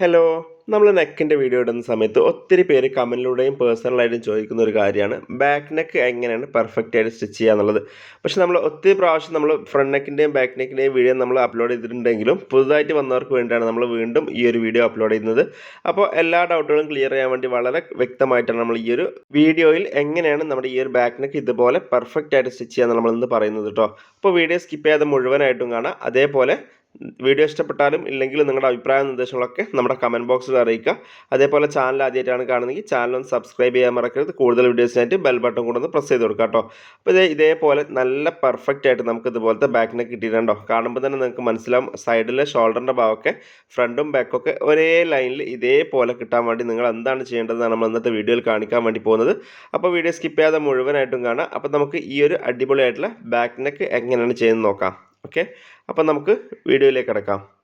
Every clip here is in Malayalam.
ഹലോ നമ്മൾ നെക്കിന്റെ വീഡിയോ ഇടുന്ന സമയത്ത് ഒത്തിരി പേര് കമന്റിലൂടെയും പേഴ്സണലായിട്ടും ചോദിക്കുന്ന ഒരു കാര്യമാണ്. ബാക്ക് നെക്ക് എങ്ങനെയാണ് പെർഫെക്റ്റ് ആയിട്ട് സ്റ്റിച്ച് ചെയ്യുക എന്നുള്ളത്. പക്ഷേ നമ്മൾ ഒത്തിരി പ്രാവശ്യം നമ്മൾ ഫ്രണ്ട് നെക്കിന്റെയും ബാക്ക് നെക്കിന്റെയും വീഡിയോ നമ്മൾ അപ്ലോഡ് ചെയ്തിട്ടുണ്ടെങ്കിലും പുതുതായിട്ട് വന്നവർക്ക് വേണ്ടിയാണ് നമ്മൾ വീണ്ടും ഈ ഒരു വീഡിയോ അപ്ലോഡ് ചെയ്യുന്നത്. അപ്പോൾ എല്ലാ ഡൗട്ടുകളും ക്ലിയർ ചെയ്യാൻ വേണ്ടി വളരെ വ്യക്തമായിട്ടാണ് നമ്മൾ ഈ ഒരു വീഡിയോയിൽ എങ്ങനെയാണ് നമ്മുടെ ഈ ഒരു ബാക്ക് നെക്ക് ഇതുപോലെ പെർഫെക്റ്റ് ആയിട്ട് സ്റ്റിച്ച് ചെയ്യാൻ ഇന്ന് പറയുന്നത് കേട്ടോ അപ്പോൾ വീഡിയോ സ്കിപ്പ് ചെയ്യാതെ മുഴുവനായിട്ടും കാണാം. അതേപോലെ വീഡിയോ ഇഷ്ടപ്പെട്ടാലും ഇല്ലെങ്കിലും നിങ്ങളുടെ അഭിപ്രായ നിർദ്ദേശങ്ങളൊക്കെ നമ്മുടെ കമന്റ് ബോക്സിൽ അറിയിക്കുക അതേപോലെ ചാനൽ ആദ്യമായിട്ടാണ് കാണുന്നതെങ്കിൽ ചാനൽ ഒന്ന് സബ്സ്ക്രൈബ് ചെയ്യാൻ മറക്കരുത്. കൂടുതൽ വീഡിയോസിനായിട്ട് ബെൽ ബട്ടൺ കൂടെ ഒന്ന് പ്രസ് ചെയ്ത് കൊടുക്കുക കേട്ടോ. അപ്പോൾ ഇതേ ഇതേപോലെ നല്ല പെർഫെക്റ്റ് ആയിട്ട് നമുക്ക് ഇതുപോലത്തെ ബാക്കിനെ കിട്ടിയിട്ടുണ്ടോ കാണുമ്പോൾ തന്നെ നിങ്ങൾക്ക് മനസ്സിലാവും സൈഡിലെ ഷോൾഡറിന്റെ ഭാഗമൊക്കെ ഫ്രണ്ടും ബാക്കൊക്കെ ഒരേ ലൈനിൽ ഇതേപോലെ കിട്ടാൻ വേണ്ടി നിങ്ങൾ എന്താണ് ചെയ്യേണ്ടതെന്നാണ് നമ്മൾ ഇന്നത്തെ വീഡിയോയിൽ കാണിക്കാൻ വേണ്ടി പോകുന്നത്. അപ്പോൾ വീഡിയോ സ്കിപ്പ് ചെയ്യാതെ മുഴുവനായിട്ടും കാണാം. അപ്പോൾ നമുക്ക് ഈ ഒരു അടിപൊളിയായിട്ടുള്ള ബാക്ക് നെക്ക് എങ്ങനെയാണ് ചെയ്യുന്നത് നോക്കാം. ഓക്കെ? അപ്പം നമുക്ക് വീഡിയോയിലേക്ക് കിടക്കാം.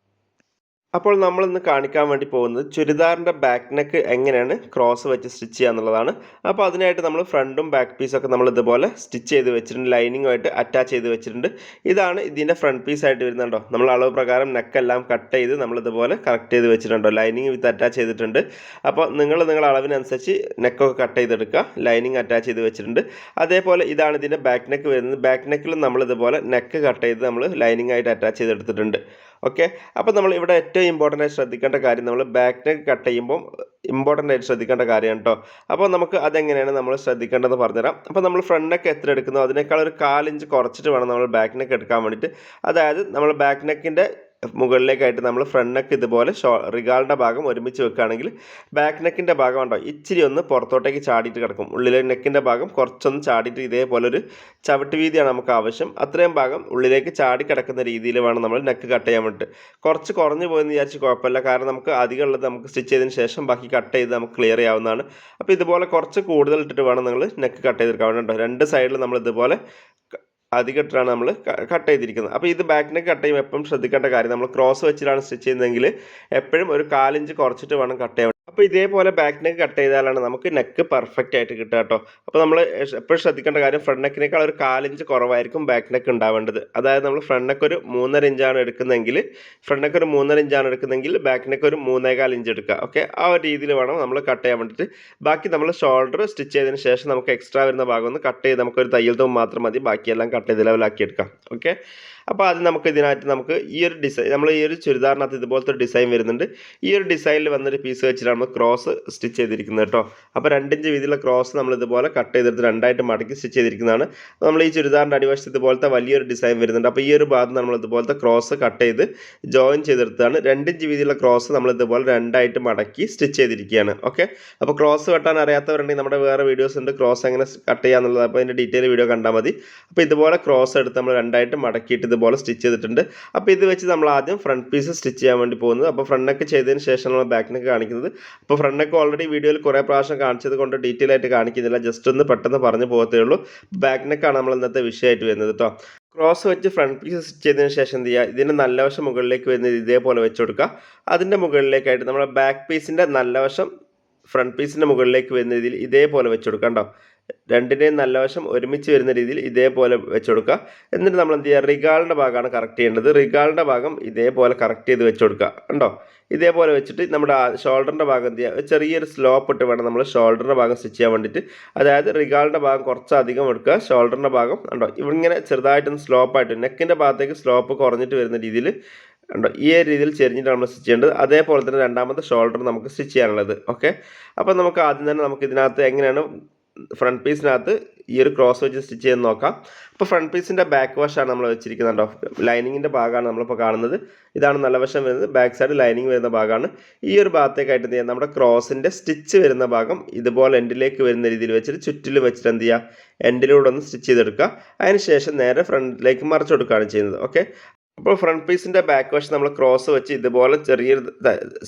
അപ്പോൾ നമ്മൾ ഇന്ന് കാണിക്കാൻ വേണ്ടി പോകുന്നത് ചുരിദാറിന്റെ ബാക്ക് നെക്ക് എങ്ങനെയാണ് ക്രോസ് വെച്ച് സ്റ്റിച്ച് ചെയ്യുക എന്നുള്ളതാണ്. അപ്പോൾ അതിനായിട്ട് നമ്മൾ ഫ്രണ്ടും ബാക്ക് പീസൊക്കെ നമ്മൾ ഇതുപോലെ സ്റ്റിച്ച് ചെയ്ത് വെച്ചിട്ടുണ്ട്. ലൈനിങ്ങുമായിട്ട് അറ്റാച്ച് ചെയ്ത് വെച്ചിട്ടുണ്ട്. ഇതാണ് ഇതിന്റെ ഫ്രണ്ട് പീസ് ആയിട്ട് വരുന്നുണ്ടോ നമ്മൾ അളവ് പ്രകാരം നെക്കെല്ലാം കട്ട് ചെയ്ത് നമ്മൾ ഇതുപോലെ കറക്റ്റ് ചെയ്ത് വെച്ചിട്ടുണ്ടോ. ലൈനിങ് വിത്ത് അറ്റാച്ച് ചെയ്തിട്ടുണ്ട്. അപ്പോൾ നിങ്ങൾ നിങ്ങളുടെ അളവിനനുസരിച്ച് നെക്കൊക്കെ കട്ട് ചെയ്തെടുക്കുക. ലൈനിങ് അറ്റാച്ച് ചെയ്ത് വെച്ചിട്ടുണ്ട്. അതേപോലെ ഇതാണ് ഇതിന്റെ ബാക്ക് നെക്ക് വരുന്നത്. ബാക്ക് നെക്കിലും നമ്മൾ ഇതുപോലെ നെക്ക് കട്ട് ചെയ്ത് നമ്മൾ ലൈനിങ് ആയിട്ട് അറ്റാച്ച് ചെയ്തെടുത്തിട്ടുണ്ട്. ഓക്കെ അപ്പോൾ നമ്മൾ ഇവിടെ ഏറ്റവും ഇമ്പോർട്ടന്റ് ആയി ശ്രദ്ധിക്കേണ്ട കാര്യം നമ്മൾ ബാക്ക് നെക്ക് കട്ട് ചെയ്യുമ്പോൾ ഇമ്പോർട്ടന്റ് ആയിട്ട് ശ്രദ്ധിക്കേണ്ട കാര്യമാണ് കേട്ടോ അപ്പോൾ നമുക്ക് അതെങ്ങനെയാണ് നമ്മൾ ശ്രദ്ധിക്കേണ്ടതെന്ന് പറഞ്ഞുതരാം. അപ്പോൾ നമ്മൾ ഫ്രണ്ട് നെക്ക് എത്ര എടുക്കുന്നു? അതിനേക്കാൾ ഒരു കാലിഞ്ച് കുറച്ചിട്ട് വേണം നമ്മൾ ബാക്ക് നെക്ക് എടുക്കാൻ വേണ്ടിയിട്ട്. അതായത് നമ്മൾ ബാക്ക് നെക്കിന്റെ മുകളിലേക്കായിട്ട് നമ്മൾ ഫ്രണ്ട് നെക്ക് ഇതുപോലെ ഷോ റിഗാളിന്റെ ഭാഗം ഒരുമിച്ച് വെക്കുകയാണെങ്കിൽ ബാക്ക് നെക്കിന്റെ ഭാഗം ഉണ്ടോ ഇച്ചിരി ഒന്ന് പുറത്തോട്ടേക്ക് ചാടിയിട്ട് കിടക്കും. ഉള്ളിലെ നെക്കിന്റെ ഭാഗം കുറച്ചൊന്ന് ചാടിയിട്ട് ഇതേപോലെ ഒരു ചവിട്ട് വീതിയാണ് നമുക്ക് ആവശ്യം. അത്രയും ഭാഗം ഉള്ളിലേക്ക് ചാടി കിടക്കുന്ന രീതിയിൽ വേണം നമ്മൾ നെക്ക് കട്ട് ചെയ്യാൻ വേണ്ടിയിട്ട്. കുറച്ച് കുറഞ്ഞു പോയെന്ന് വിചാരിച്ച് കുഴപ്പമില്ല. കാരണം നമുക്ക് അധികം ഉള്ളത് നമുക്ക് സ്റ്റിച്ച് ചെയ്തതിന് ശേഷം ബാക്കി കട്ട് ചെയ്ത് നമുക്ക് ക്ലിയർ ചെയ്യാവുന്നതാണ്. അപ്പോൾ ഇതുപോലെ കുറച്ച് കൂടുതൽ ഇട്ടിട്ട് വേണം നിങ്ങൾ നെക്ക് കട്ട് ചെയ്തെടുക്കാൻ വേണ്ടി രണ്ട് സൈഡിൽ നമ്മൾ ഇതുപോലെ അധികമായിട്ടാണ് നമ്മൾ കട്ട് ചെയ്തിരിക്കുന്നത്. അപ്പോൾ ഇത് ബാക്ക് നെക്ക് കട്ട് ചെയ്യുമ്പോൾ എപ്പോഴും ശ്രദ്ധിക്കേണ്ട കാര്യം നമ്മൾ ക്രോസ് വെച്ചിട്ടാണ് സ്റ്റിച്ച് ചെയ്യുന്നതെങ്കിൽ എപ്പോഴും ഒരു കാലിഞ്ച് കുറച്ചിട്ട് വേണം കട്ട് ചെയ്യാൻ അപ്പോൾ ഇതേപോലെ ബാക്ക് നെക്ക് കട്ട് ചെയ്താലാണ് നമുക്ക് നെക്ക് പെർഫെക്റ്റ് ആയിട്ട് കിട്ടുക കേട്ടോ. അപ്പോൾ നമ്മൾ എപ്പോഴും ശ്രദ്ധിക്കേണ്ട കാര്യം ഫ്രണ്ട് നെക്കിനേക്കാൾ ഒരു കാലിഞ്ച് കുറവായിരിക്കും ബാക്ക് നെക്ക് ഉണ്ടാവേണ്ടത്. അതായത് നമ്മൾ ഫ്രണ്ട് നെക്ക് ഒരു മൂന്നര ഇഞ്ചാണ് എടുക്കുന്നതെങ്കിൽ ഫ്രണ്ട് നെക്ക് ഒരു മൂന്നര ഇഞ്ചാണ് എടുക്കുന്നതെങ്കിൽ ബാക്ക് നെക്ക് ഒരു മൂന്നേകാൽ ഇഞ്ച് എടുക്കുക. ഓക്കെ ആ ഒരു രീതിയിൽ വേണം നമ്മൾ കട്ട് ചെയ്യാൻ വേണ്ടിയിട്ട്. ബാക്കി നമ്മൾ ഷോൾഡർ സ്റ്റിച്ച് ചെയ്തതിന് ശേഷം നമുക്ക് എക്സ്ട്രാ വരുന്ന ഭാഗം ഒന്ന് കട്ട് ചെയ്ത് നമുക്കൊരു തയ്യൽ തോം മാത്രം മതി. ബാക്കിയെല്ലാം കട്ട് ചെയ്ത് ലെവലാക്കി എടുക്കാം. ഓക്കെ അപ്പോൾ അത് നമുക്ക് ഇതിനകത്ത് നമുക്ക് ഈ ഒരു ഡിസൈൻ നമ്മൾ ഈ ഒരു ചുരിദാറിനകത്ത് ഇതുപോലത്തെ ഒരു ഡിസൈൻ വരുന്നുണ്ട്. ഈ ഒരു ഡിസൈനിൽ വന്നൊരു പീസ് വെച്ചിട്ടാണ് നമ്മൾ ക്രോസ് സ്റ്റിച്ച് ചെയ്തിരിക്കുന്നത് കേട്ടോ. അപ്പോൾ രണ്ടിഞ്ച് വീതിയിലുള്ള ക്രോസ് നമ്മൾ ഇതുപോലെ കട്ട് ചെയ്തെടുത്ത് രണ്ടായിട്ട് മടക്കി സ്റ്റിച്ച് ചെയ്തിരിക്കുന്നതാണ്. നമ്മൾ ഈ ചുരിദാറിന്റെ അടിവശത്ത് ഇതുപോലത്തെ വലിയൊരു ഡിസൈൻ വരുന്നുണ്ട്. അപ്പോൾ ഈ ഒരു ഭാഗത്ത് നമ്മൾ ഇതുപോലത്തെ ക്രോസ് കട്ട് ചെയ്ത് ജോയിൻ ചെയ്തെടുത്താണ് രണ്ടിഞ്ച് വീതിയിലുള്ള ക്രോസ് നമ്മൾ ഇതുപോലെ രണ്ടായിട്ട് മടക്കി സ്റ്റിച്ച് ചെയ്തിരിക്കുകയാണ്. ഓക്കെ അപ്പോൾ ക്രോസ് വെട്ടാൻ അറിയാത്തവരുണ്ടെങ്കിൽ നമ്മുടെ വേറെ വീഡിയോസ് ഉണ്ട്. ക്രോസ് എങ്ങനെ കട്ട് ചെയ്യാന്നുള്ളത് അപ്പോൾ അതിന്റെ ഡീറ്റെയിൽ വീഡിയോ കണ്ടാൽ മതി. അപ്പോൾ ഇതുപോലെ ക്രോസ് എടുത്ത് നമ്മൾ രണ്ടായിട്ട് മടക്കിയിട്ട് ഇതുപോലെ സ്റ്റിച്ച് ചെയ്തിട്ടുണ്ട്. അപ്പോൾ ഇത് വെച്ച് നമ്മൾ ആദ്യം ഫ്രണ്ട് പീസ് സ്റ്റിച്ച് ചെയ്യാൻ വേണ്ടി പോകുന്നത്. അപ്പോൾ ഫ്രണ്ട് നെക്ക് ചെയ്തതിന് ശേഷമാണ് ബാക്ക് നെക്ക് കാണിക്കുന്നത്. അപ്പോൾ ഫ്രണ്ട് നെക്ക് ഓൾറെഡി വീഡിയോയിൽ കുറേ പ്രാവശ്യം കാണിച്ചത് കൊണ്ട് ഡീറ്റെയിൽ ആയിട്ട് കാണിക്കുന്നില്ല. ജസ്റ്റ് ഒന്ന് പെട്ടെന്ന് പറഞ്ഞു പോകത്തേ ഉള്ളൂ. ബാക്ക് നെക്കാണ് നമ്മൾ ഇന്നത്തെ വിഷയമായിട്ട് വരുന്നത് കേട്ടോ ക്രോസ് വെച്ച് ഫ്രണ്ട് പീസ് സ്റ്റിച്ച് ചെയ്തതിന് ശേഷം എന്ത് ചെയ്യുക? ഇതിന്റെ നല്ല വശം മുകളിലേക്ക് വരുന്നത് ഇതേപോലെ വെച്ച് കൊടുക്കുക. അതിന്റെ മുകളിലേക്കായിട്ട് നമ്മുടെ ബാക്ക് പീസിന്റെ നല്ല വശം ഫ്രണ്ട് പീസിന്റെ മുകളിലേക്ക് വരുന്ന രീതിയിൽ ഇതേപോലെ വെച്ച് കൊടുക്കാം കേട്ടോ രണ്ടിന്റെയും നല്ല വശം ഒരുമിച്ച് വരുന്ന രീതിയിൽ ഇതേപോലെ വെച്ച് കൊടുക്കുക എന്നിട്ട് നമ്മൾ എന്ത് ചെയ്യുക? റിഗാളിന്റെ ഭാഗമാണ് കറക്റ്റ് ചെയ്യേണ്ടത്. റിഗാളിന്റെ ഭാഗം ഇതേപോലെ കറക്റ്റ് ചെയ്ത് വെച്ച് കൊടുക്കുക ഉണ്ടോ ഇതേപോലെ വെച്ചിട്ട് നമ്മുടെ ഷോൾഡറിന്റെ ഭാഗം എന്ത് ചെയ്യുക? ചെറിയൊരു സ്ലോപ്പ് ഇട്ട് വേണം നമ്മൾ ഷോൾഡറിന്റെ ഭാഗം സ്റ്റിച്ച് ചെയ്യാൻ വേണ്ടിയിട്ട്. അതായത് റിഗാളിന്റെ ഭാഗം കുറച്ചധികം എടുക്കുക. ഷോൾഡറിന്റെ ഭാഗം ഉണ്ടോ ഇങ്ങനെ ചെറുതായിട്ടൊന്ന് സ്ലോപ്പായിട്ട് നെക്കിന്റെ ഭാഗത്തേക്ക് സ്ലോപ്പ് കുറഞ്ഞിട്ട് വരുന്ന രീതിയിൽ ഉണ്ടോ ഈ ഒരു രീതിയിൽ ചെരിഞ്ഞിട്ട് നമ്മൾ സ്റ്റിച്ച് ചെയ്യേണ്ടത്. അതേപോലെ തന്നെ രണ്ടാമത്തെ ഷോൾഡർ നമുക്ക് സ്റ്റിച്ച് ചെയ്യാനുള്ളത്. ഓക്കെ അപ്പോൾ നമുക്ക് ആദ്യം തന്നെ നമുക്ക് ഇതിനകത്ത് എങ്ങനെയാണ് ഫ്രണ്ട് പീസിനകത്ത് ഈ ഒരു ക്രോസ് വെച്ച് സ്റ്റിച്ച് ചെയ്ത് നോക്കാം. അപ്പോൾ ഫ്രണ്ട് പീസിന്റെ ബാക്ക് വശമാണ് നമ്മൾ വെച്ചിരിക്കുന്നത് കേട്ടോ ലൈനിങ്ങിന്റെ ഭാഗമാണ് നമ്മളിപ്പോൾ കാണുന്നത്. ഇതാണ് നല്ല വശം വരുന്നത്. ബാക്ക് സൈഡ് ലൈനിങ് വരുന്ന ഭാഗമാണ്. ഈ ഒരു ഭാഗത്തേക്കായിട്ട് എന്ത് ചെയ്യുക നമ്മുടെ ക്രോസിന്റെ സ്റ്റിച്ച് വരുന്ന ഭാഗം ഇതുപോലെ എൻഡിലേക്ക് വരുന്ന രീതിയിൽ വെച്ചിട്ട് ചുറ്റിൽ വെച്ചിട്ട് എന്ത് ചെയ്യുക എൻഡിലൂടെ ഒന്ന് സ്റ്റിച്ച് ചെയ്തെടുക്കുക. അതിന് ശേഷം നേരെ ഫ്രണ്ടിലേക്ക് മറിച്ച് കൊടുക്കുകയാണ് ചെയ്യുന്നത്. ഓക്കെ അപ്പോൾ ഫ്രണ്ട് പീസിന്റെ ബാക്ക് വശം നമ്മൾ ക്രോസ് വെച്ച് ഇതുപോലെ ചെറിയൊരു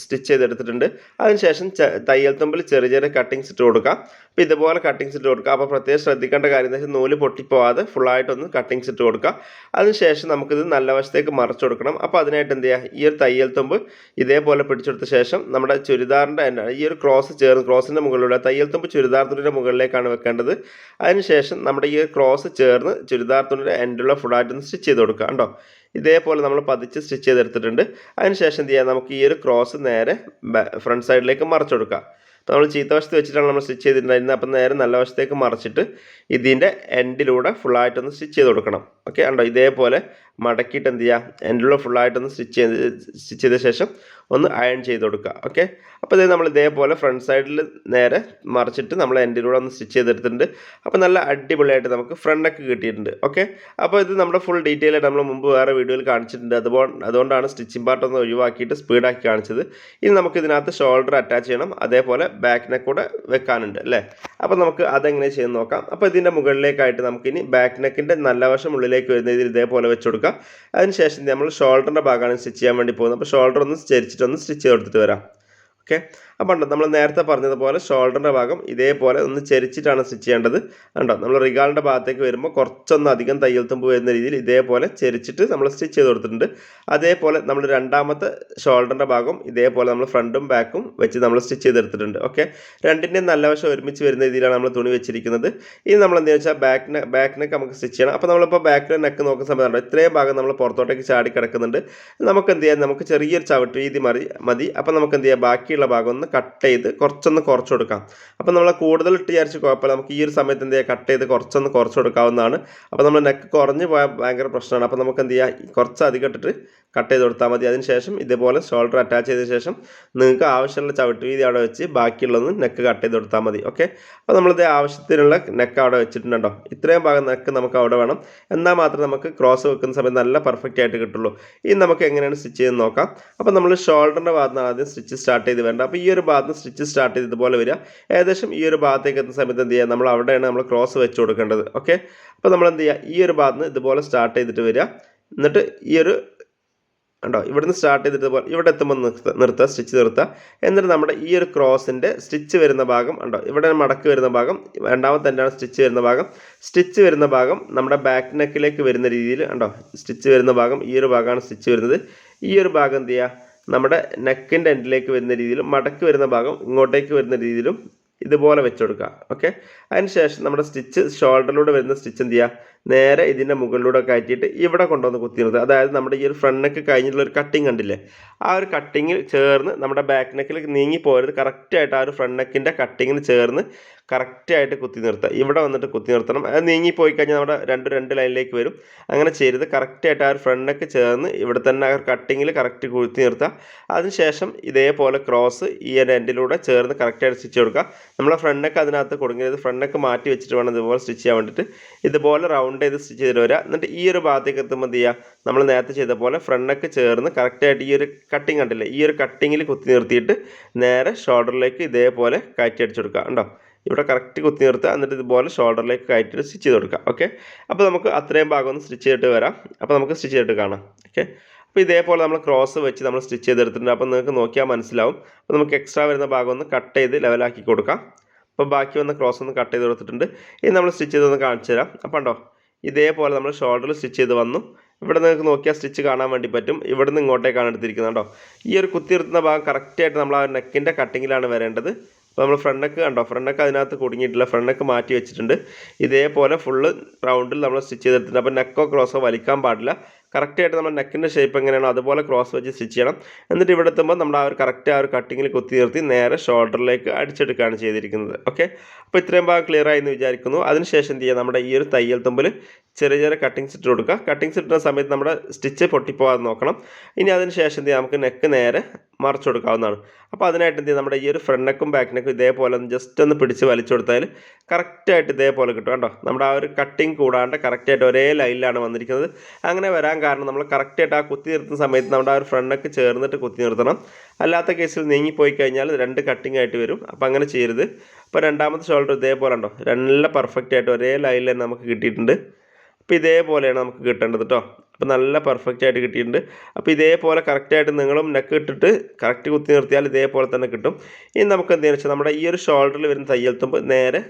സ്റ്റിച്ച് ചെയ്തെടുത്തിട്ടുണ്ട്. അതിനുശേഷം തയ്യൽ തുമ്പിൽ ചെറിയ ചെറിയ കട്ടിങ്സ് ഇട്ട് കൊടുക്കുക. അപ്പോൾ ഇതുപോലെ കട്ടിങ്സ് ഇട്ട് കൊടുക്കുക. അപ്പോൾ പ്രത്യേകം ശ്രദ്ധിക്കേണ്ട കാര്യം എന്ന് വെച്ചാൽ നൂൽ പൊട്ടിപ്പോവാതെ ഫുള്ളായിട്ടൊന്ന് കട്ടിങ്സ് ഇട്ട് കൊടുക്കുക. അതിനുശേഷം നമുക്കിത് നല്ല വശത്തേക്ക് മറച്ചു കൊടുക്കണം. അപ്പോൾ അതിനായിട്ട് എന്ത് ചെയ്യുക? ഈ ഒരു തയ്യൽ തുമ്പ് ഇതേപോലെ പിടിച്ചെടുത്ത ശേഷം നമ്മുടെ ചുരിദാറിന്റെ ഈ ഒരു ക്രോസ് ചേർന്ന് ക്രോസിന്റെ മുകളിലൂടെ തയ്യൽ തുമ്പ് ചുരിദാർ തുണിയുടെ മുകളിലേക്കാണ് വെക്കേണ്ടത്. അതിനുശേഷം നമ്മുടെ ഈ ക്രോസ് ചേർന്ന് ചുരിദാർ തുണിയുടെ എൻഡുള്ള ഫുള്ളായിട്ടൊന്ന് സ്റ്റിച്ച് ചെയ്ത് കൊടുക്കുക. കണ്ടോ? ഇതേപോലെ നമ്മൾ പതിച്ച് സ്റ്റിച്ച് ചെയ്തെടുത്തിട്ടുണ്ട്. അതിനുശേഷം എന്ത് ചെയ്യാം? നമുക്ക് ഈ ഒരു ക്രോസ് നേരെ ഫ്രണ്ട് സൈഡിലേക്ക് മറച്ചു കൊടുക്കാം. നമ്മൾ ചീത്ത വശത്ത് വെച്ചിട്ടാണ് നമ്മൾ സ്റ്റിച്ച് ചെയ്തിട്ടുണ്ടായിരുന്നത്. അപ്പം നേരെ നല്ല വശത്തേക്ക് മറച്ചിട്ട് ഇതിന്റെ എൻഡിലൂടെ ഫുള്ളായിട്ടൊന്ന് സ്റ്റിച്ച് ചെയ്ത് കൊടുക്കണം. ഓക്കെ ഉണ്ടോ ഇതേപോലെ മടക്കിയിട്ട് എന്ത് ചെയ്യുക എൻഡിലൂടെ ഫുള്ളായിട്ടൊന്ന് സ്റ്റിച്ച് ചെയ്ത് സ്റ്റിച്ച് ചെയ്ത ശേഷം ഒന്ന് അയൺ ചെയ്ത് കൊടുക്കുക ഓക്കെ അപ്പോൾ ഇത് നമ്മൾ ഇതേപോലെ ഫ്രണ്ട് സൈഡിൽ നേരെ മറിച്ചിട്ട് നമ്മൾ എൻഡിലൂടെ ഒന്ന് സ്റ്റിച്ച് ചെയ്തെടുത്തിട്ടുണ്ട്. അപ്പോൾ നല്ല അടിപൊളിയായിട്ട് നമുക്ക് ഫ്രണ്ടൊക്കെ കിട്ടിയിട്ടുണ്ട് ഓക്കെ അപ്പോൾ ഇത് നമ്മുടെ ഫുൾ ഡീറ്റെയിൽ നമ്മൾ മുമ്പ് വേറെ വീഡിയോയിൽ കാണിച്ചിട്ടുണ്ട്. അതുപോലെ അതുകൊണ്ടാണ് സ്റ്റിച്ചിങ് പാർട്ട് ഒന്ന് ഒഴിവാക്കിയിട്ട് സ്പീഡാക്കി കാണിച്ചത്. ഇനി നമുക്ക് ഇതിനകത്ത് ഷോൾഡർ അറ്റാച്ച് ചെയ്യണം അതേപോലെ ബാക്കിനെ കൂടെ വെക്കാനുണ്ട് അല്ലേ? അപ്പോൾ നമുക്ക് അതെങ്ങനെ ചെയ്ത് നോക്കാം. അപ്പോൾ ഇതിന്റെ മുകളിലേക്കായിട്ട് നമുക്കിനി ബാക്ക് നെക്കിന്റെ നല്ല വശം ഉള്ളിലേക്ക് വരുന്ന രീതിയിൽ ഇതേപോലെ വെച്ച് കൊടുക്കാം. അതിനുശേഷം നമ്മൾ ഷോൾഡറിന്റെ ഭാഗമാണ് സ്റ്റിച്ച് ചെയ്യാൻ വേണ്ടി പോകുന്നത്. അപ്പോൾ ഷോൾഡർ ഒന്ന് ചരിച്ചിട്ടൊന്ന് സ്റ്റിച്ച് ചെയ്ത് കൊടുത്തിട്ട് വരാം ഓക്കെ അപ്പോൾ നമ്മൾ നേരത്തെ പറഞ്ഞതുപോലെ ഷോൾഡറിന്റെ ഭാഗം ഇതേപോലെ ഒന്ന് ചെരിച്ചിട്ടാണ് സ്റ്റിച്ച് ചെയ്യേണ്ടത്. കണ്ടോ? നമ്മൾ റിഗാളിന്റെ ഭാഗത്തേക്ക് വരുമ്പോൾ കുറച്ചൊന്ന് അധികം തയ്യൽ തുമ്പ് വരുന്ന രീതിയിൽ ഇതേപോലെ ചെരിച്ചിട്ട് നമ്മൾ സ്റ്റിച്ച് ചെയ്ത് കൊടുത്തിട്ടുണ്ട്. അതേപോലെ നമ്മൾ രണ്ടാമത്തെ ഷോൾഡറിന്റെ ഭാഗം ഇതേപോലെ നമ്മൾ ഫ്രണ്ടും ബാക്കും വെച്ച് നമ്മൾ സ്റ്റിച്ച് ചെയ്തെടുത്തിട്ടുണ്ട്. ഓക്കെ രണ്ടിന്റെയും നല്ല വശം ഒരുമിച്ച് വരുന്ന രീതിയിലാണ് നമ്മൾ തുണി വെച്ചിരിക്കുന്നത്. ഇനി നമ്മൾ എന്താണെന്ന് വെച്ചാൽ ബാക്കിനെ ബാക്ക് നെക്ക് നമുക്ക് സ്റ്റിച്ച് ചെയ്യണം. അപ്പോൾ നമ്മളിപ്പോൾ ബാക്കിലെ നെക്ക് നോക്കുന്ന സമയത്തുണ്ട് ഇത്രയും ഭാഗം നമ്മൾ പുറത്തോട്ടേക്ക് ചാടി കിടക്കുന്നുണ്ട് നമുക്ക് എന്ത് ചെയ്യാം? നമുക്ക് ചെറിയൊരു ചവിട്ട് രീതി മതി മതി. അപ്പോൾ നമുക്ക് എന്ത് ചെയ്യാം? ബാക്കിയുള്ള ഭാഗം ഒന്ന് കട്ട് ചെയ്ത് കുറച്ചൊന്ന് കുറച്ച് കൊടുക്കാം. അപ്പോൾ നമ്മൾ കൂടുതൽ ഇട്ട് വിചാരിച്ച് കുഴപ്പമില്ല. നമുക്ക് ഈ ഒരു സമയത്ത് എന്ത് ചെയ്യാം? കട്ട് ചെയ്ത് കുറച്ചൊന്ന് കുറച്ച് കൊടുക്കാവുന്നതാണ്. അപ്പോൾ നമ്മൾ നെക്ക് കുറഞ്ഞ് പോയാൽ ഭയങ്കര പ്രശ്നമാണ്. അപ്പോൾ നമുക്ക് എന്ത് ചെയ്യാം? കുറച്ച് അധികം ഇട്ടിട്ട് കട്ട് ചെയ്ത് കൊടുത്താൽ മതി. അതിനുശേഷം ഇതേപോലെ ഷോൾഡർ അറ്റാച്ച് ചെയ്ത ശേഷം നിങ്ങൾക്ക് ആവശ്യമുള്ള ചവിട്ട് വീതി അവിടെ വെച്ച് ബാക്കിയുള്ളതും നെക്ക് കട്ട് ചെയ്ത് കൊടുത്താൽ മതി. ഓക്കെ അപ്പോൾ നമ്മളിത് ആവശ്യത്തിനുള്ള നെക്ക് അവിടെ വെച്ചിട്ടുണ്ടോ ഇത്രയും ഭാഗം നെക്ക് നമുക്ക് അവിടെ വേണം. എന്നാൽ മാത്രം നമുക്ക് ക്രോസ് വെക്കുന്ന സമയത്ത് നല്ല പെർഫെക്റ്റ് ആയിട്ട് കിട്ടുള്ളൂ. ഇനി നമുക്ക് എങ്ങനെയാണ് സ്റ്റിച്ച് ചെയ്ത് നോക്കാം. അപ്പോൾ നമ്മൾ ഷോൾഡറിന്റെ ഭാഗത്താണ് ആദ്യം സ്റ്റിച്ച് സ്റ്റാർട്ട് ചെയ്ത് വേണ്ട അപ്പോൾ ഈ ഒരു ഭാഗത്ത് സ്റ്റിച്ച് സ്റ്റാർട്ട് ചെയ്ത് ഇതുപോലെ വരിക. ഏകദേശം ഈ ഒരു ഭാഗത്തേക്ക് എത്തുന്ന സമയത്ത് എന്ത് ചെയ്യുക? നമ്മൾ അവിടെയാണ് നമ്മൾ ക്രോസ് വെച്ച് കൊടുക്കേണ്ടത്. ഓക്കെ അപ്പോൾ നമ്മൾ എന്ത് ചെയ്യുക? ഈ ഒരു ഭാഗത്ത് ഇതുപോലെ സ്റ്റാർട്ട് ചെയ്തിട്ട് വരിക. എന്നിട്ട് ഈ ഒരു കണ്ടോ? ഇവിടുന്ന് സ്റ്റാർട്ട് ചെയ്തിട്ട് പോലെ ഇവിടെ എത്തുമ്പോൾ നിർത്തുക നിർത്തുക സ്റ്റിച്ച് നിർത്തുക. എന്നിട്ട് നമ്മുടെ ഈ ഒരു ക്രോസിന്റെ സ്റ്റിച്ച് വരുന്ന ഭാഗം ഉണ്ടോ ഇവിടെ മടക്ക് വരുന്ന ഭാഗം രണ്ടാമത്തെ തന്നെയാണ് സ്റ്റിച്ച് വരുന്ന ഭാഗം? സ്റ്റിച്ച് വരുന്ന ഭാഗം നമ്മുടെ ബാക്ക് നെക്കിലേക്ക് വരുന്ന രീതിയിൽ ഉണ്ടോ സ്റ്റിച്ച് വരുന്ന ഭാഗം ഈ ഒരു ഭാഗമാണ് സ്റ്റിച്ച് വരുന്നത്. ഈ ഒരു ഭാഗം എന്ത് ചെയ്യുക? നമ്മുടെ നെക്കിന്റെ എൻഡിലേക്ക് വരുന്ന രീതിയിലും മടക്കി വരുന്ന ഭാഗം ഇങ്ങോട്ടേക്ക് വരുന്ന രീതിയിലും ഇതുപോലെ വെച്ച് കൊടുക്കുക ഓക്കെ അതിന് ശേഷം നമ്മുടെ സ്റ്റിച്ച് ഷോൾഡറിലൂടെ വരുന്ന സ്റ്റിച്ച് എന്ത് ചെയ്യുക? നേരെ ഇതിന്റെ മുകളിലൂടെ കയറ്റിയിട്ട് ഇവിടെ കൊണ്ടുവന്ന് കുത്തി നിർത്തുക. അതായത് നമ്മുടെ ഈ ഒരു ഫ്രണ്ട് നെക്ക് കഴിഞ്ഞിട്ടുള്ള ഒരു കട്ടിങ് കണ്ടില്ലേ? ആ ഒരു കട്ടിങ്ങിൽ ചേർന്ന് നമ്മുടെ ബാക്ക് നെക്കിലേക്ക് നീങ്ങി പോരുത്. കറക്റ്റായിട്ട് ആ ഒരു ഫ്രണ്ട് നെക്കിന്റെ കട്ടിങ്ങിന് ചേർന്ന് കറക്റ്റായിട്ട് കുത്തി നിർത്തുക ഇവിടെ വന്നിട്ട് കുത്തി നിർത്തണം. അത് നീങ്ങി പോയി കഴിഞ്ഞാൽ നമ്മുടെ രണ്ട് രണ്ട് ലൈനിലേക്ക് വരും. അങ്ങനെ ചെയ്ത് കറക്റ്റായിട്ട് ആ ഒരു ഫ്രണ്ടൊക്കെ ചേർന്ന് ഇവിടെ തന്നെ ആ കട്ടിങ്ങിൽ കറക്റ്റ് കുത്തി നിർത്തുക അതിനുശേഷം ഇതേപോലെ ക്രോസ് ഈ ഒരു എൻഡിലൂടെ ചേർന്ന് കറക്റ്റായിട്ട് സ്റ്റിച്ച് കൊടുക്കുക. നമ്മളെ ഫ്രണ്ടൊക്കെ അതിനകത്ത് കൊടുക്കരുത്. ഫ്രണ്ടൊക്കെ മാറ്റി വെച്ചിട്ട് വേണം ഇതുപോലെ സ്റ്റിച്ച് ചെയ്യാൻ വേണ്ടിയിട്ട്. ഇതുപോലെ റൗണ്ട് ചെയ്ത് സ്റ്റിച്ച് ചെയ്തിട്ട് വരിക. എന്നിട്ട് ഈ ഒരു ഭാഗത്തേക്ക് എത്തുമ്പോൾ എന്ത് ചെയ്യുക? നമ്മൾ നേരത്തെ ചെയ്ത പോലെ ഫ്രണ്ടൊക്കെ ചേർന്ന് കറക്റ്റായിട്ട് ഈ ഒരു കട്ടിങ് കണ്ടില്ലേ? ഈ ഒരു കട്ടിങ്ങിൽ കുത്തി നിർത്തിയിട്ട് നേരെ ഷോൾഡറിലേക്ക് ഇതേപോലെ കയറ്റി അടിച്ചു കൊടുക്കുക. ഉണ്ടോ ഇവിടെ കറക്റ്റ് കുത്തി നിർത്തുക. എന്നിട്ട് ഇതുപോലെ ഷോൾഡറിലേക്ക് കയറ്റിയിട്ട് സ്റ്റിച്ച് ചെയ്ത് കൊടുക്കുക. ഓക്കെ അപ്പോൾ നമുക്ക് അത്രയും ഭാഗം ഒന്ന് സ്റ്റിച്ച് ചെയ്തിട്ട് വരാം. അപ്പോൾ നമുക്ക് സ്റ്റിച്ച് ചെയ്തിട്ട് കാണാം. ഓക്കെ അപ്പോൾ ഇതേപോലെ നമ്മൾ ക്രോസ് വെച്ച് നമ്മൾ സ്റ്റിച്ച് ചെയ്തെടുത്തിട്ടുണ്ട്. അപ്പോൾ നിങ്ങൾക്ക് നോക്കിയാൽ മനസ്സിലാവും. അപ്പോൾ നമുക്ക് എക്സ്ട്രാ വരുന്ന ഭാഗം ഒന്ന് കട്ട് ചെയ്ത് ലെവലാക്കി കൊടുക്കാം. അപ്പോൾ ബാക്കി വന്ന ക്രോസ് ഒന്ന് കട്ട് ചെയ്ത് കൊടുത്തിട്ടുണ്ട്. ഇനി നമ്മൾ സ്റ്റിച്ച് ചെയ്തൊന്ന് കാണിച്ചു തരാം. അപ്പോൾ ഉണ്ടോ ഇതേപോലെ നമ്മൾ ഷോൾഡറിൽ സ്റ്റിച്ച് ചെയ്ത് വന്നു. ഇവിടെ നിങ്ങൾക്ക് നോക്കിയാൽ സ്റ്റിച്ച് കാണാൻ വേണ്ടി പറ്റും. ഇവിടെ നിന്ന് ഇങ്ങോട്ടേക്കാണ് എടുത്തിരിക്കുന്നത് കേട്ടോ ഈ ഒരു കുത്തി നിർത്തുന്ന ഭാഗം കറക്റ്റായിട്ട് നമ്മൾ ആ നെക്കിന്റെ കട്ടിങ്ങിലാണ് വരേണ്ടത്. അപ്പോൾ നമ്മൾ ഫ്രണ്ടൊക്കെ കണ്ടോ? ഫ്രണ്ടൊക്കെ അതിനകത്ത് കുടുങ്ങിയിട്ടില്ല. ഫ്രണ്ടൊക്കെ മാറ്റി വെച്ചിട്ടുണ്ട്. ഇതേപോലെ ഫുള്ള് റൗണ്ടിൽ നമ്മൾ സ്റ്റിച്ച് ചെയ്തെടുത്തിട്ടുണ്ട് അപ്പോൾ നെക്കോ ക്രോസോ വലിക്കാൻ പാടില്ല. കറക്റ്റായിട്ട് നമ്മൾ നെക്കിന്റെ ഷേപ്പ് എങ്ങനെയാണോ അതുപോലെ ക്രോസ് വെച്ച് സ്റ്റിച്ച് ചെയ്യണം. എന്നിട്ട് ഇവിടെ എത്തുമ്പോൾ നമ്മൾ ആ ഒരു കറക്റ്റ് ആ ഒരു കട്ടിങ്ങിൽ കുത്തി നിർത്തി നേരെ ഷോൾഡറിലേക്ക് അടിച്ചെടുക്കുകയാണ് ചെയ്തിരിക്കുന്നത്. ഓക്കെ അപ്പോൾ ഇത്രയും ഭാഗം ക്ലിയർ ആയി എന്ന് വിചാരിക്കുന്നു. അതിനുശേഷം എന്ത് ചെയ്യുക നമ്മുടെ ഈ ഒരു തയ്യൽ തുമ്പിൽ ചെറിയ ചെറിയ കട്ടിങ്സ് ഇട്ട് കൊടുക്കുക കട്ടിങ്സ് ഇട്ടുന്ന സമയത്ത് നമ്മുടെ സ്റ്റിച്ച് പൊട്ടിപ്പോകാതെ നോക്കണം. ഇനി അതിന് ശേഷം എന്ത് ചെയ്യുക നമുക്ക് നെക്ക് നേരെ മറച്ചു കൊടുക്കാവുന്നതാണ്. അപ്പോൾ അതിനായിട്ട് എന്ത് ചെയ്യുക നമ്മുടെ ഈ ഒരു ഫ്രണ്ട് നെക്കും ബാക്ക് നെക്കും ഇതേപോലെ ഒന്ന് ജസ്റ്റ് ഒന്ന് പിടിച്ച് വലിച്ചു കൊടുത്താൽ കറക്റ്റായിട്ട് ഇതേപോലെ കിട്ടും കേട്ടോ നമ്മുടെ ആ ഒരു കട്ടിങ് കൂടാണ്ട് കറക്റ്റായിട്ട് ഒരേ ലൈനിലാണ് വന്നിരിക്കുന്നത്. അങ്ങനെ വരാൻ കാരണം നമ്മൾ കറക്റ്റായിട്ട് ആ കുത്തി നിർത്തുന്ന സമയത്ത് നമ്മുടെ ആ ഒരു ഫ്രണ്ട് നെക്ക് ചേർന്നിട്ട് കുത്തി നിർത്തണം. അല്ലാത്ത കേസിൽ നീങ്ങിപ്പോയി കഴിഞ്ഞാൽ രണ്ട് കട്ടിങ് ആയിട്ട് വരും. അപ്പോൾ അങ്ങനെ ചെയ്യരുത്. അപ്പോൾ രണ്ടാമത്തെ ഷോൾഡർ ഇതേപോലെ ഉണ്ടോ? നല്ല പെർഫെക്റ്റ് ആയിട്ട് ഒരേ ലൈനിൽ തന്നെ നമുക്ക് കിട്ടിയിട്ടുണ്ട്. അപ്പോൾ ഇതേപോലെയാണ് നമുക്ക് കിട്ടേണ്ടത് കേട്ടോ അപ്പോൾ നല്ല പെർഫെക്റ്റ് ആയിട്ട് കിട്ടിയിട്ടുണ്ട്. അപ്പോൾ ഇതേപോലെ കറക്റ്റായിട്ട് നിങ്ങളും നെക്ക് ഇട്ടിട്ട് കറക്റ്റ് കുത്തി നിർത്തിയാൽ ഇതേപോലെ തന്നെ കിട്ടും. ഇനി നമുക്ക് എന്തെന്ന് വെച്ചാൽ നമ്മുടെ ഈ ഒരു ഷോൾഡറിൽ വരുന്ന തയ്യൽ തുമ്പ് നേരെ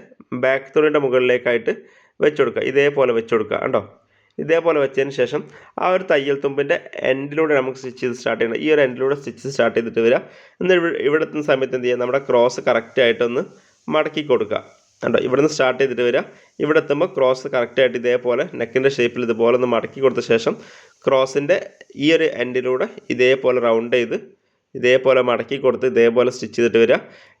ബാക്ക് തുണിയുടെ മുകളിലേക്കായിട്ട് വെച്ച് കൊടുക്കുക ഇതേപോലെ വെച്ച് കൊടുക്കുക കണ്ടോ? ഇതേപോലെ വെച്ചതിന് ശേഷം ആ ഒരു തയ്യൽ തുമ്പിന്റെ എൻഡിലൂടെ നമുക്ക് സ്റ്റിച്ച് ചെയ്ത് സ്റ്റാർട്ട് ചെയ്യണം. ഈ ഒരു എൻഡിലൂടെ സ്റ്റിച്ച് സ്റ്റാർട്ട് ചെയ്തിട്ട് വരിക. എന്നിട്ട് ഇവിടെ എത്തുന്ന സമയത്ത് എന്ത് ചെയ്യുക? നമ്മുടെ ക്രോസ് കറക്റ്റായിട്ടൊന്ന് മടക്കി കൊടുക്കുക. കണ്ടോ? ഇവിടെ നിന്ന് സ്റ്റാർട്ട് ചെയ്തിട്ട് വരിക. ഇവിടെ എത്തുമ്പോൾ ക്രോസ് കറക്റ്റായിട്ട് ഇതേപോലെ നെക്കിന്റെ ഷേപ്പിൽ ഇതുപോലെ ഒന്ന് മടക്കി കൊടുത്ത ശേഷം ക്രോസിന്റെ ഈ ഒരു എൻഡിലൂടെ ഇതേപോലെ റൗണ്ട് ചെയ്ത് ഇതേപോലെ മടക്കി കൊടുത്ത് ഇതേപോലെ സ്റ്റിച്ച് ചെയ്തിട്ട് വരിക.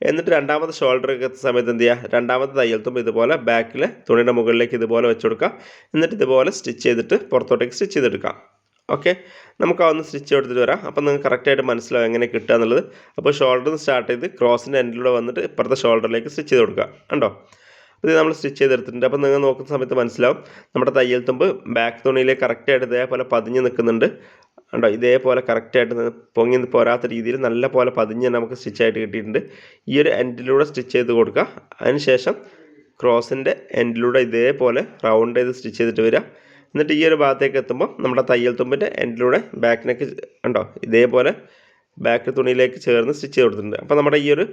എന്നിട്ട് രണ്ടാമത്തെ ഷോൾഡർ എത്തുന്ന സമയത്ത് എന്ത് ചെയ്യുക? രണ്ടാമത്തെ തയ്യൽത്തും ഇതുപോലെ ബാക്കിൽ തുണിയുടെ മുകളിലേക്ക് ഇതുപോലെ വെച്ച് കൊടുക്കുക. എന്നിട്ട് ഇതുപോലെ സ്റ്റിച്ച് ചെയ്തിട്ട് പുറത്തോട്ടേക്ക് സ്റ്റിച്ച് ചെയ്തെടുക്കാം ഓക്കെ. നമുക്ക് അതൊന്ന് സ്റ്റിച്ച് എടുത്തിട്ട് വരാം. അപ്പോൾ നിങ്ങൾക്ക് കറക്റ്റായിട്ട് മനസ്സിലാവും എങ്ങനെ കിട്ടുക എന്നുള്ളത്. അപ്പോൾ ഷോൾഡറിൽ സ്റ്റാർട്ട് ചെയ്ത് ക്രോസിന്റെ എൻഡിലൂടെ വന്നിട്ട് ഇപ്പുറത്തെ ഷോൾഡറിലേക്ക് സ്റ്റിച്ച് ചെയ്ത് കൊടുക്കുക. കണ്ടോ? ഇത് നമ്മൾ സ്റ്റിച്ച് ചെയ്തെടുത്തിട്ടുണ്ട്. അപ്പോൾ നിങ്ങൾ നോക്കുന്ന സമയത്ത് മനസ്സിലാവും. നമ്മുടെ തയ്യൽ തുമ്പ് ബാക്ക് തുണിയിൽ കറക്റ്റായിട്ട് ഇതേപോലെ പതിഞ്ഞ് നിൽക്കുന്നുണ്ട്. കണ്ടോ? ഇതേപോലെ കറക്റ്റായിട്ട് പൊങ്ങി പോരാത്ത രീതിയിൽ നല്ല പോലെ പതിഞ്ഞ് നമുക്ക് സ്റ്റിച്ചായിട്ട് കിട്ടിയിട്ടുണ്ട്. ഈ ഒരു എൻഡിലൂടെ സ്റ്റിച്ച് ചെയ്ത് കൊടുക്കുക. അതിനുശേഷം ക്രോസിന്റെ എൻഡിലൂടെ ഇതേപോലെ റൗണ്ട് ചെയ്ത് സ്റ്റിച്ച് ചെയ്തിട്ട് വരിക. എന്നിട്ട് ഈ ഒരു ഭാഗത്തേക്ക് എത്തുമ്പോൾ നമ്മുടെ തയ്യൽ തുമ്പിന്റെ എൻഡിലൂടെ ബാക്ക് നെക്ക് കണ്ടോ ഇതേപോലെ ബാക്ക് തുണിയിലേക്ക് ചേർന്ന് സ്റ്റിച്ച് കൊടുത്തിട്ടുണ്ട്. അപ്പോൾ നമ്മുടെ ഈ ഒരു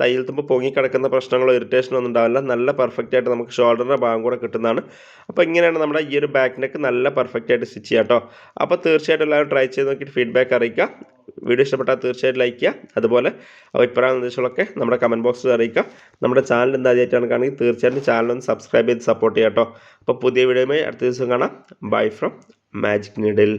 തയ്യൽ തുമ്പ് പൊങ്ങിക്കിടക്കുന്ന പ്രശ്നങ്ങളോ ഇറിറ്റേഷനോ ഒന്നും ഉണ്ടാവില്ല. നല്ല പെർഫെക്റ്റ് ആയിട്ട് നമുക്ക് ഷോൾഡറിന്റെ ഭാഗം കൂടെ കിട്ടുന്നതാണ്. അപ്പോൾ ഇങ്ങനെയാണ് നമ്മുടെ ഈ ഒരു ബാക്ക് നെക്ക് നല്ല പെർഫെക്റ്റ് ആയിട്ട് സ്റ്റിച്ച് ചെയ്യാം കേട്ടോ അപ്പോൾ തീർച്ചയായിട്ടും എല്ലാവരും ട്രൈ ചെയ്ത് നോക്കിയിട്ട് ഫീഡ്ബാക്ക് അറിയിക്കുക. വീഡിയോ ഇഷ്ടപ്പെട്ടാൽ തീർച്ചയായിട്ടും ലൈക്ക് ചെയ്യുക. അതുപോലെ അഭിപ്രായ നിർദ്ദേശങ്ങളൊക്കെ നമ്മുടെ കമന്റ് ബോക്സിൽ അറിയിക്കുക. നമ്മുടെ ചാനൽ എന്താ ആദ്യമായിട്ടാണ് കാണുമെങ്കിൽ തീർച്ചയായിട്ടും ചാനൽ ഒന്ന് സബ്സ്ക്രൈബ് ചെയ്ത് സപ്പോർട്ട് ചെയ്യാം കേട്ടോ അപ്പോൾ പുതിയ വീഡിയോയുമായി അടുത്ത ദിവസം കാണാം. Bye from magic needle